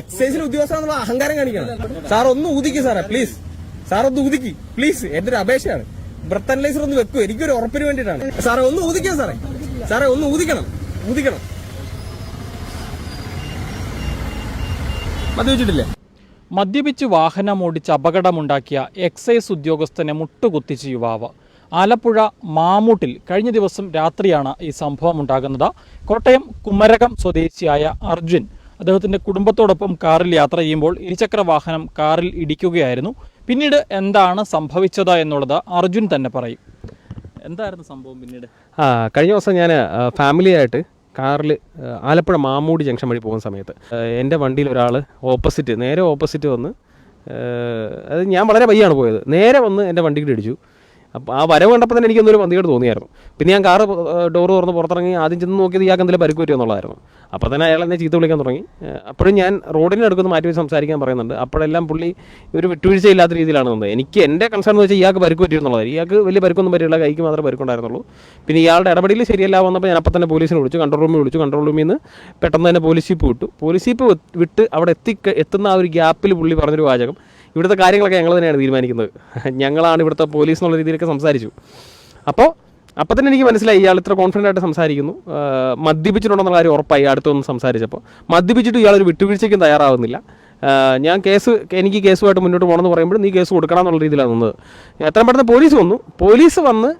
എക്സൈസിൽ ഉദ്യോഗസ്ഥ നമ്മൾ അഹങ്കാരം കാണിക്കണം. സാർ ഒന്ന് ഊതിക്ക് സാറേ പ്ലീസ് സാർ ഒന്ന് ഊതിക്ക്. പ്ലീസ് എന്റെ ഒരു അപേക്ഷയാണ്. ബ്രത്തനലൈസർ ഒന്ന് വെക്കൂ. എനിക്കൊരു ഉറപ്പിന് വേണ്ടിയിട്ടാണ്. സാറേ ഒന്ന് ഊതിക്കാം സാറേ. സാറേ ഒന്ന് ഊതിക്കണം. ഊതിക്കണം. മദ്യപിച്ചിട്ടില്ലേ? മദ്യപിച്ച് വാഹനമോടിച്ച് അപകടമുണ്ടാക്കിയ എക്സൈസ് ഉദ്യോഗസ്ഥനെ മുട്ടുകുത്തിച്ച് യുവാവ്. ആലപ്പുഴ മാമൂട്ടിൽ കഴിഞ്ഞ ദിവസം രാത്രിയാണ് ഈ സംഭവം ഉണ്ടാകുന്നത്. കോട്ടയം കുമരകം സ്വദേശിയായ അർജുൻ അദ്ദേഹത്തിന്റെ കുടുംബത്തോടൊപ്പം കാറിൽ യാത്ര ചെയ്യുമ്പോൾ ഇരുചക്ര വാഹനം കാറിൽ ഇടിക്കുകയായിരുന്നു. പിന്നീട് എന്താണ് സംഭവിച്ചത് എന്നുള്ളത് അർജുൻ തന്നെ പറയും. എന്തായിരുന്നു സംഭവം പിന്നീട്? ആ കഴിഞ്ഞ ദിവസം ഞാൻ ഫാമിലിയായിട്ട് കാറിൽ ആലപ്പുഴ മാമൂടി ജംഗ്ഷൻ വഴി പോകുന്ന സമയത്ത് എന്റെ വണ്ടിയിൽ ഒരാൾ ഓപ്പോസിറ്റ് നേരെ ഓപ്പോസിറ്റ് വന്ന് അത് ഞാൻ വളരെ പയ്യാണ് പോയത്. നേരെ വന്ന് എന്റെ വണ്ടിക്ക് ഇടിച്ചു. അപ്പോൾ ആ വരവ് കണ്ടപ്പോൾ തന്നെ എനിക്കൊന്നൊരു പന്തികേട് തോന്നിയായിരുന്നു. പിന്നെ ഞാൻ കാറ് ഡോർ തുറന്ന് പുറത്തിറങ്ങി ആദ്യം ചെന്ന് നോക്കിയത് ഇയാൾക്ക് എന്തെങ്കിലും പരിക്ക് പറ്റുമോ എന്നുള്ളതായിരുന്നു. അപ്പോൾ തന്നെ അയാൾ എന്നെ ചീത്ത വിളിക്കാൻ തുടങ്ങി. അപ്പോഴും ഞാൻ റോഡിന്റെ അടുക്കൊന്ന് മാറ്റി വെച്ച് സംസാരിക്കാൻ പറയുന്നുണ്ട്. അപ്പോഴെല്ലാം പുള്ളി ഒരു വിട്ടുവീഴ്ചയില്ലാത്ത രീതിയിലാണ് നിന്നത്. എനിക്ക് എന്റെ കൺസേൺ എന്ന് വെച്ചാൽ ഇയാൾക്ക് പരിക്ക് പറ്റിയെന്നുള്ളതായിരുന്നു ഇയാൾക്ക് വലിയ പരിക്കൊന്നും പറ്റില്ല കൈക്ക് മാത്രമേ പരിക്കുണ്ടായിരുന്നുള്ളൂ. പിന്നെ ഇയാളുടെ ഇടപെടലിൽ ശരിയല്ല വന്നപ്പോൾ ഞാൻ അപ്പം തന്നെ പോലീസിനെ വിളിച്ചു. കൺട്രോൾ റൂമിൽ വിളിച്ചു. കൺട്രോൾ റൂമിൽ നിന്ന് പെട്ടെന്ന് തന്നെ പോലീസ് ജീപ്പ് വിട്ടു. പോലീസ് ജീപ്പ് വിട്ട് അവിടെ എത്തി എത്തുന്ന ആ ഒരു ഗ്യാപ്പിൽ പുള്ളി പറഞ്ഞൊരു വാചകം. ഇവിടുത്തെ കാര്യങ്ങളൊക്കെ ഞങ്ങൾ തന്നെയാണ് തീരുമാനിക്കുന്നത്. ഞങ്ങളാണ് ഇവിടുത്തെ പോലീസ് എന്നുള്ള രീതിയിലൊക്കെ സംസാരിച്ചു. അപ്പോൾ അപ്പോൾ തന്നെ എനിക്ക് മനസ്സിലായി ഇയാൾ ഇത്ര കോൺഫിഡന്റ് ആയിട്ട് സംസാരിക്കുന്നു. മദ്യപിച്ചിട്ടുണ്ടെന്നുള്ള കാര്യം ഉറപ്പായി അടുത്തൊന്ന് സംസാരിച്ചപ്പോൾ മദ്യപിച്ചിട്ട് ഇയാളൊരു വിട്ടുവീഴ്ചയ്ക്കും തയ്യാറാവുന്നില്ല. ഞാൻ കേസ് എനിക്ക് കേസുമായിട്ട് മുന്നോട്ട് പോകണമെന്ന് പറയുമ്പോൾ നീ കേസ് കൊടുക്കണം എന്നുള്ള രീതിയിലാണ് നിന്നത്. എത്രയും പെട്ടെന്ന് പോലീസ് വന്നു. പോലീസ് വന്ന്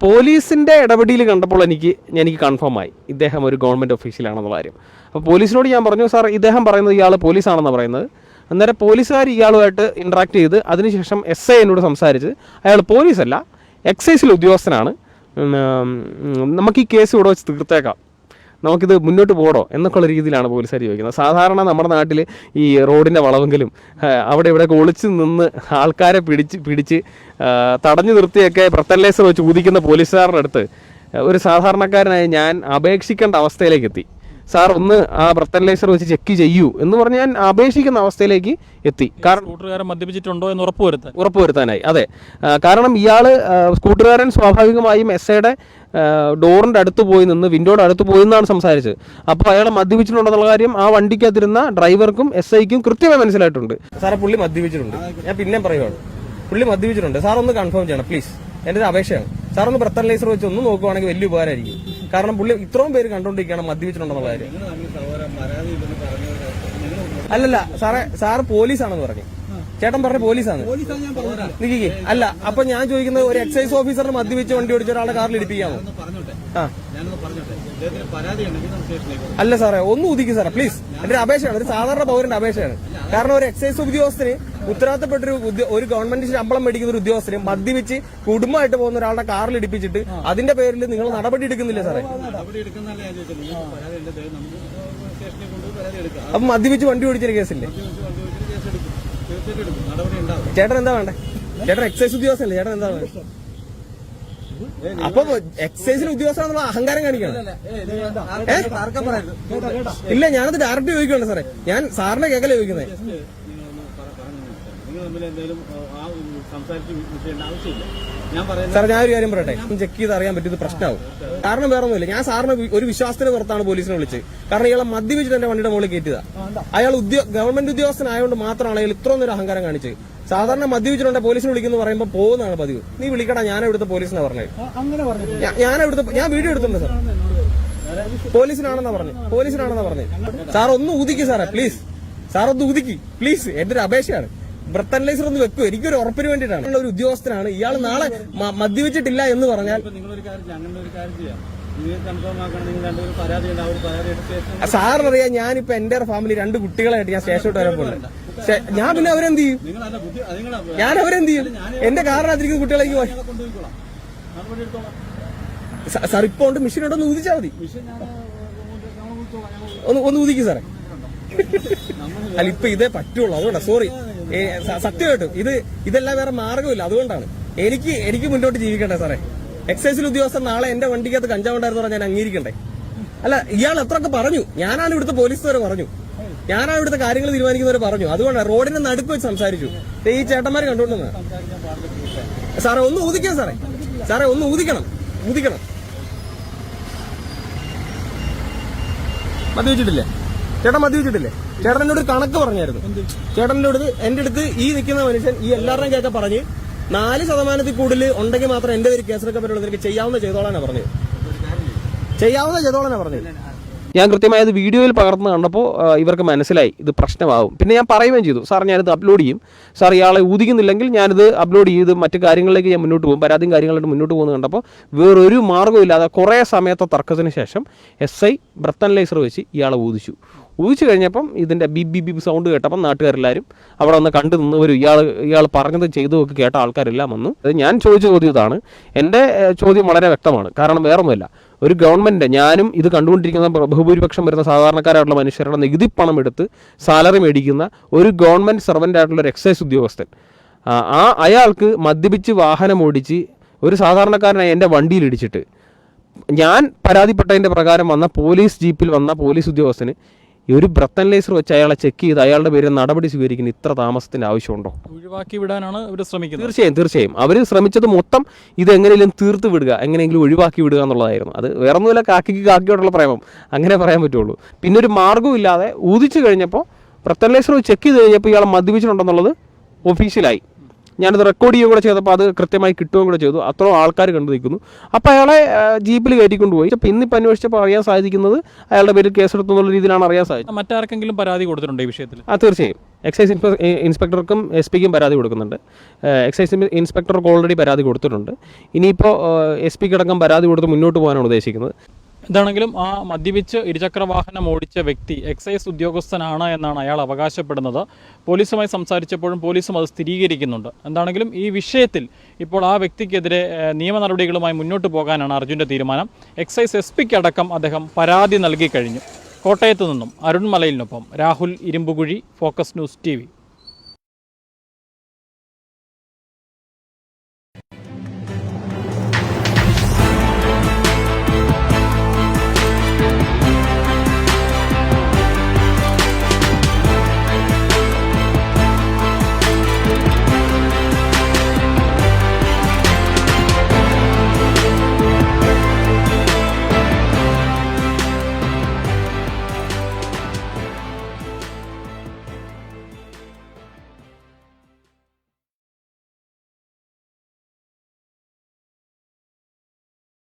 പോലീസിന്റെ ഇടപെടിയിൽ കണ്ടപ്പോൾ എനിക്ക് എനിക്ക് കൺഫേം ആയി. ഇദ്ദേഹം ഒരു ഗവൺമെന്റ് ഓഫീഷ്യലാണെന്നുള്ള കാര്യം. അപ്പോൾ പോലീസിനോട് ഞാൻ പറഞ്ഞു സാർ ഇദ്ദേഹം പറയുന്നത് ഇയാൾ പോലീസാണെന്നാണ് പറയുന്നത്. അന്നേരം പോലീസുകാർ ഇയാളുമായിട്ട് ഇൻട്രാക്ട് ചെയ്ത് അതിനുശേഷം എസ് ഐ എന്നോട് സംസാരിച്ച് അയാൾ പോലീസല്ല എക്സൈസിൽ ഉദ്യോഗസ്ഥനാണ്. നമുക്ക് ഈ കേസ് ഇവിടെ വെച്ച് തീർത്തേക്കാം. നമുക്കിത് മുന്നോട്ട് പോകണോ എന്നൊക്കെയുള്ള രീതിയിലാണ് പോലീസുകാർ ചോദിക്കുന്നത്. സാധാരണ നമ്മുടെ നാട്ടിൽ ഈ റോഡിന്റെ വളവെങ്കിലും അവിടെ ഇവിടെ ഒളിച്ച് നിന്ന് ആൾക്കാരെ പിടിച്ച് പിടിച്ച് തടഞ്ഞു നിർത്തിയൊക്കെ ബ്രത്തലേസർ വെച്ച് ഊതിക്കുന്ന പോലീസുകാരുടെ അടുത്ത് ഒരു സാധാരണക്കാരനായി ഞാൻ അപേക്ഷിക്കേണ്ട അവസ്ഥയിലേക്ക് എത്തി. സാർ ഒന്ന് ആ ബ്രത്തലൈസർ വെച്ച് ചെക്ക് ചെയ്യൂ എന്ന് പറഞ്ഞ് ഞാൻ അപേക്ഷിക്കുന്ന അവസ്ഥയിലേക്ക് എത്തി. കാരണം കൂട്ടുകാരൻ മദ്യപിച്ചിട്ടുണ്ടോ എന്ന് ഉറപ്പുവരുത്താൻ. ഉറപ്പുവരുത്താനായി. അതെ. കാരണം ഇയാൾ സ്കൂട്ടറുകാരൻ സ്വാഭാവികമായും എസ് ഐയുടെ ഡോറിന്റെ അടുത്ത് പോയി നിന്ന് വിൻഡോയുടെ അടുത്ത് പോയി എന്നാണ് സംസാരിച്ചത്. അപ്പോൾ അയാൾ മദ്യപിച്ചിട്ടുണ്ടെന്നുള്ള കാര്യം ആ വണ്ടിക്കകത്തിരുന്ന ഡ്രൈവർക്കും എസ് ഐക്കും കൃത്യമായി മനസ്സിലായിട്ടുണ്ട്. സാറെ പുള്ളി മദ്യപിച്ചിട്ടുണ്ട്. ഞാൻ പിന്നെ പറയുവാണ്. പുള്ളി മദ്യപിച്ചിട്ടുണ്ട്. സാർ ഒന്ന് കൺഫേം ചെയ്യണം പ്ലീസ് എന്റെ ഒരു അപേക്ഷയാണ്. സാർ ഒന്ന് ബ്രത്തലൈസർ വെച്ച് ഒന്ന് നോക്കുവാണെങ്കിൽ വലിയ ഉപകാരമായിരിക്കും. കാരണം പുള്ളി ഇത്രയും പേര് കണ്ടോണ്ടിരിക്കുകയാണ് മദ്യപിച്ചിട്ടുണ്ടെന്നുള്ള കാര്യം. അല്ലല്ല സാറേ സാറ് പോലീസാണെന്ന് പറഞ്ഞു. ചേട്ടൻ പറഞ്ഞ പോലീസാണ്. നിക്കിക്ക് അല്ല അപ്പൊ ഞാൻ ചോദിക്കുന്നത് ഒരു എക്സൈസ് ഓഫീസറിന് മദ്യപിച്ച് വണ്ടി ഓടിച്ച ഒരാളെ കാറിൽ ഇടിപ്പിക്കാമോ? ആ. അല്ല സാറേ ഒന്ന് ഉദിക്കും സാറേ പ്ലീസ് എന്റെ അപേക്ഷയാണ് ഒരു സാധാരണ പൗരന്റെ അപേക്ഷയാണ്. കാരണം ഒരു എക്സൈസ് ഉദ്യോഗസ്ഥന് ഉത്തരവാദിത്തപ്പെട്ട ഒരു ഒരു ഗവൺമെന്റ് ശമ്പളം മേടിക്കുന്ന ഒരു ഉദ്യോഗസ്ഥന് മദ്യപിച്ച് കുടുംബമായിട്ട് പോകുന്ന ഒരാളുടെ കാറിൽ ഇടിപ്പിച്ചിട്ട് അതിന്റെ പേരിൽ നിങ്ങൾ നടപടി എടുക്കുന്നില്ല സാറേ അപ്പൊ മദ്യപിച്ച് വണ്ടി ഓടിച്ചൊരു കേസില്ലേ ചേട്ടൻ എന്താ വേണ്ടേ ചേട്ടൻ എക്സൈസ് ഉദ്യോഗസ്ഥല്ലേ ചേട്ടൻ എന്താ വേണ്ടേ അപ്പൊ എക്സൈസിന് ഉദ്യോഗസ്ഥ നമ്മൾ അഹങ്കാരം കാണിക്കണം? ഇല്ല ഞാനത് ഡയറക്റ്റ് ചോദിക്കുകയാണ് സാറേ ഞാൻ സാറിനെ കേക്കല ചോദിക്കുന്നത് നിങ്ങൾ തമ്മിൽ എന്തെങ്കിലും ആ സംസാരിച്ച് ആവശ്യമില്ല. ഞാൻ പറയുന്നത് സാർ ഞാൻ ഒരു കാര്യം പറയട്ടെ? ചെക്ക് ചെയ്ത് അറിയാൻ പറ്റിയത് പ്രശ്നമാവും കാരണം വേറെ ഒന്നുമില്ല ഞാൻ സാറിന് ഒരു വിശ്വാസത്തിന് പുറത്താണ് പോലീസിനെ വിളിച്ചത്. കാരണം ഇയാളെ മദ്യപിച്ചിട്ട് എന്റെ വണ്ടിയുടെ മുകളിൽ കയറ്റിയതാ. അയാൾ ഗവൺമെന്റ് ഉദ്യോഗസ്ഥനായതുകൊണ്ട് മാത്രമാണ് അയാൾ ഇത്രയും ഒരു അഹങ്കാരം കാണിച്ചത്. സാധാരണ മദ്യപിച്ചിട്ടുണ്ട് പോലീസിനെ വിളിക്കുന്നു പറയുമ്പോൾ പോകുന്നതാണ് പതിവ്. നീ വിളിക്കടാ ഞാൻ ഇവിടുത്തെ പോലീസിനെ പറഞ്ഞത്. ഞാൻ ഇവിടുത്തെ ഞാൻ വീഡിയോ എടുത്തിട്ടുണ്ട് സാർ പോലീസിനാണെന്നാ പറഞ്ഞു പോലീസിനാണെന്നാ പറഞ്ഞു സാർ ഒന്ന് ഊതിക്ക് സാറേ പ്ലീസ്. സാർ ഒന്ന് ഊതിക്ക്. പ്ലീസ് എന്റെ ഒരു അപേക്ഷയാണ്. ബ്രത്ത് അനലൈസർ ഒന്ന് വെക്കും. എനിക്കൊരു ഉറപ്പിന് വേണ്ടിയിട്ടാണ്. ഒരു ഉദ്യോഗസ്ഥനാണ്. ഇയാൾ നാളെ മദ്യപിച്ചിട്ടില്ല എന്ന് പറഞ്ഞാൽ ഉണ്ട്. സാറിനറിയാം ഞാനിപ്പോ എന്റെ ഫാമിലി രണ്ട് കുട്ടികളായിട്ട് ഞാൻ സ്റ്റേഷനോട്ട് വരാൻ പോകുന്നത് ഞാൻ പിന്നെ അവരെന്ത് ചെയ്യും? ഞാൻ അവരെന്ത് ചെയ്യും? എന്റെ കാറിനകത്തിരിക്കുന്ന കുട്ടികളേക്ക് സാർ ഇപ്പൊ ഉണ്ട്. മെഷീൻ ഒന്ന് ഊതിച്ചാൽ മതി. ഒന്ന് ഒന്ന് ഊതിക്ക് സാറേ. അല്ല ഇപ്പൊ ഇതേ പറ്റുള്ളൂ. അതുകൊണ്ടാ സോറി സത്യമായിട്ടും. ഇത് ഇതെല്ലാം വേറെ മാർഗമില്ല അതുകൊണ്ടാണ്. എനിക്ക് എനിക്ക് മുന്നോട്ട് ജീവിക്കണ്ടേ സാറേ? എക്സൈസിൽ ഉദ്യോഗസ്ഥൻ നാളെ എന്റെ വണ്ടിക്കകത്ത് കഞ്ചാവ് ഉണ്ടായിരുന്നു ഞാൻ അംഗീകരിക്കണ്ടേ? അല്ല ഇയാൾ എത്രയൊക്കെ പറഞ്ഞു. ഞാനാണ് ഇവിടുത്തെ പോലീസുകാർ പറഞ്ഞു. ഞാനാണ് ഇവിടുത്തെ കാര്യങ്ങൾ തീരുമാനിക്കുന്നവരെ പറഞ്ഞു. അതുകൊണ്ടാണ് റോഡിന്റെ നടുക്ക് വെച്ച് സംസാരിച്ചു. ഈ ചേട്ടന്മാർ കണ്ടുകൊണ്ടു സാറേ ഒന്ന് ഊതിക്കാം സാറേ. സാറേ ഒന്ന് ഊതിക്കണം. ഊതിക്കണം. മദ്യപിച്ചിട്ടില്ലേ? ചേട്ടൻ മദ്യവെച്ചിട്ടില്ലേ ചേട്ടൻ എന്നോട് കണക്ക് പറഞ്ഞായിരുന്നു. ചേട്ടന്റെ അടുത്ത് എന്റെ അടുത്ത് ഈ നിൽക്കുന്ന മനുഷ്യൻ ഈ എല്ലാവരുടെയും കേൾക്കെ പറഞ്ഞ് നാല് ശതമാനത്തിൽ കൂടുതൽ ഉണ്ടെങ്കിൽ മാത്രം എന്റെ പേര് കേസെടുക്കാൻ പറ്റുള്ളൂ എനിക്ക് ചെയ്യാവുന്ന ചെയ്തോളാനാ പറഞ്ഞത്. ചെയ്യാവുന്ന ചെയ്തോളാനാ പറഞ്ഞത്. ഞാൻ കൃത്യമായി അത് വീഡിയോയിൽ പകർന്ന് കണ്ടപ്പോൾ ഇവർക്ക് മനസ്സിലായി. ഇത് പ്രശ്നമാവും. പിന്നെ ഞാൻ പറയുകയും ചെയ്തു സാർ ഞാനിത് അപ്ലോഡ് ചെയ്യും. സാർ ഇയാളെ ഊതിക്കുന്നില്ലെങ്കിൽ ഞാനിത് അപ്ലോഡ് ചെയ്ത് മറ്റു കാര്യങ്ങളിലേക്ക് ഞാൻ മുന്നോട്ട് പോകും. പരാതിയും കാര്യങ്ങളായിട്ട് മുന്നോട്ട് പോകുന്നത് കണ്ടപ്പോൾ വേറൊരു മാർഗമില്ലാതെ കുറേ സമയത്തെ തർക്കത്തിന് ശേഷം എസ് ഐ ബ്രത്തൻ ലൈസർ വെച്ച് ഇയാളെ ഊതിച്ചു. ഊതിച്ചു കഴിഞ്ഞപ്പം ഇതിന്റെ ബി ബി ബി സൗണ്ട് കേട്ടപ്പം നാട്ടുകാരെല്ലാവരും അവിടെ വന്ന് കണ്ടു നിന്ന് ഒരു ഇയാൾ ഇയാൾ പറഞ്ഞത് ചെയ്തതൊക്കെ കേട്ട ആൾക്കാരെല്ലാം വന്നു. അത് ഞാൻ ചോദിച്ച ചോദ്യം ഇതാണ്. എന്റെ ചോദ്യം വളരെ വ്യക്തമാണ്. കാരണം വേറൊന്നുമില്ല. ഒരു ഗവൺമെന്റ് ഞാനും ഇത് കണ്ടുകൊണ്ടിരിക്കുന്ന ബഹു- ബഹുഭൂരിപക്ഷം വരുന്ന സാധാരണക്കാരായിട്ടുള്ള മനുഷ്യരുടെ നികുതി പണം എടുത്ത് സാലറി മേടിക്കുന്ന ഒരു ഗവൺമെന്റ് സെർവന്റായിട്ടുള്ള ഒരു എക്സൈസ് ഉദ്യോഗസ്ഥൻ. ആ അയാൾക്ക് മദ്യപിച്ച് വാഹനം ഓടിച്ച് ഒരു സാധാരണക്കാരനായി എന്റെ വണ്ടിയിൽ ഇടിച്ചിട്ട്. ഞാൻ പരാതിപ്പെട്ടതിന്റെ പ്രകാരം വന്ന പോലീസ് ജീപ്പിൽ വന്ന പോലീസ് ഉദ്യോഗസ്ഥന് ഒരു ബ്രത്തൻ ലേസർ വെച്ച് അയാളെ ചെക്ക് ചെയ്ത് അയാളുടെ പേരിൽ നടപടി സ്വീകരിക്കുന്ന ഇത്ര താമസത്തിന്റെ ആവശ്യമുണ്ടോ? ഒഴിവാക്കി വിടാനാണ് ഇവർ ശ്രമിക്കുന്നത്. തീർച്ചയായും തീർച്ചയായും. അവർ ശ്രമിച്ചത് മൊത്തം ഇത് എങ്ങനെയെങ്കിലും തീർത്ത് വിടുക എങ്ങനെയെങ്കിലും ഒഴിവാക്കി വിടുക എന്നുള്ളതായിരുന്നു. അത് വേറെ ഒന്നുമില്ല കാക്കിക്ക് കാക്കിയോടുള്ള പ്രേമം. അങ്ങനെ പറയാൻ പറ്റുള്ളൂ. പിന്നെ ഒരു മാർഗവും ഇല്ലാതെ ഊതിച്ചു കഴിഞ്ഞപ്പോൾ പ്രത്തലേശ്വർ ചെക്ക് ചെയ്ത് കഴിഞ്ഞപ്പോൾ ഇയാളെ മദ്യപിച്ചിട്ടുണ്ടെന്നുള്ളത് ഒഫീഷ്യലായി ഞാനത് റെക്കോർഡ് ചെയ്യുകയും കൂടെ ചെയ്തപ്പോൾ അത് കൃത്യമായി കിട്ടുകയും കൂടെ ചെയ്തു. അത്രയും ആൾക്കാർ കണ്ടു നിൽക്കുന്നു അപ്പോൾ അയാളെ ജീപ്പിൽ കയറ്റിക്കൊണ്ടുപോയി അപ്പോൾ ഇന്നിപ്പോൾ അന്വേഷിച്ചപ്പോൾ അറിയാൻ സാധിക്കുന്നത് അയാളുടെ പേരിൽ കേസെടുത്തു എന്നുള്ള രീതിയിലാണ് അറിയാൻ സാധിച്ചത്. മറ്റാർക്കെങ്കിലും പരാതി കൊടുത്തിട്ടുണ്ടോ ഈ വിഷയത്തിൽ? ആ തീർച്ചയായും. എക്സൈസ് ഇൻസ്പെക്ടർക്കും എസ് പിക്കും പരാതി കൊടുക്കുന്നുണ്ട്. എക്സൈസ് ഇൻ- ഇൻസ്പെക്ടർക്ക് ഓൾറെഡി പരാതി കൊടുത്തിട്ടുണ്ട്. ഇനിയിപ്പോൾ എസ് പിക്ക് അടക്കം പരാതി കൊടുത്ത് മുന്നോട്ട് പോകാനാണ് ഉദ്ദേശിക്കുന്നത്. എന്താണെങ്കിലും ആ മദ്യപിച്ച് ഇരുചക്ര വാഹനം ഓടിച്ച വ്യക്തി എക്സൈസ് ഉദ്യോഗസ്ഥനാണ് എന്നാണ് അയാൾ അവകാശപ്പെടുന്നത്. പോലീസുമായി സംസാരിച്ചപ്പോഴും പോലീസും അത് സ്ഥിരീകരിക്കുന്നുണ്ട്. എന്താണെങ്കിലും ഈ വിഷയത്തിൽ ഇപ്പോൾ ആ വ്യക്തിക്കെതിരെ നിയമ നടപടികളുമായി മുന്നോട്ട് പോകാനാണ് അർജുന്റെ തീരുമാനം. എക്സൈസ് എസ് പിക്ക് അടക്കം അദ്ദേഹം പരാതി നൽകി കഴിഞ്ഞു. കോട്ടയത്തു നിന്നും അരുൺമലയിലിനൊപ്പം Rahul Irumbukuzhi focus news T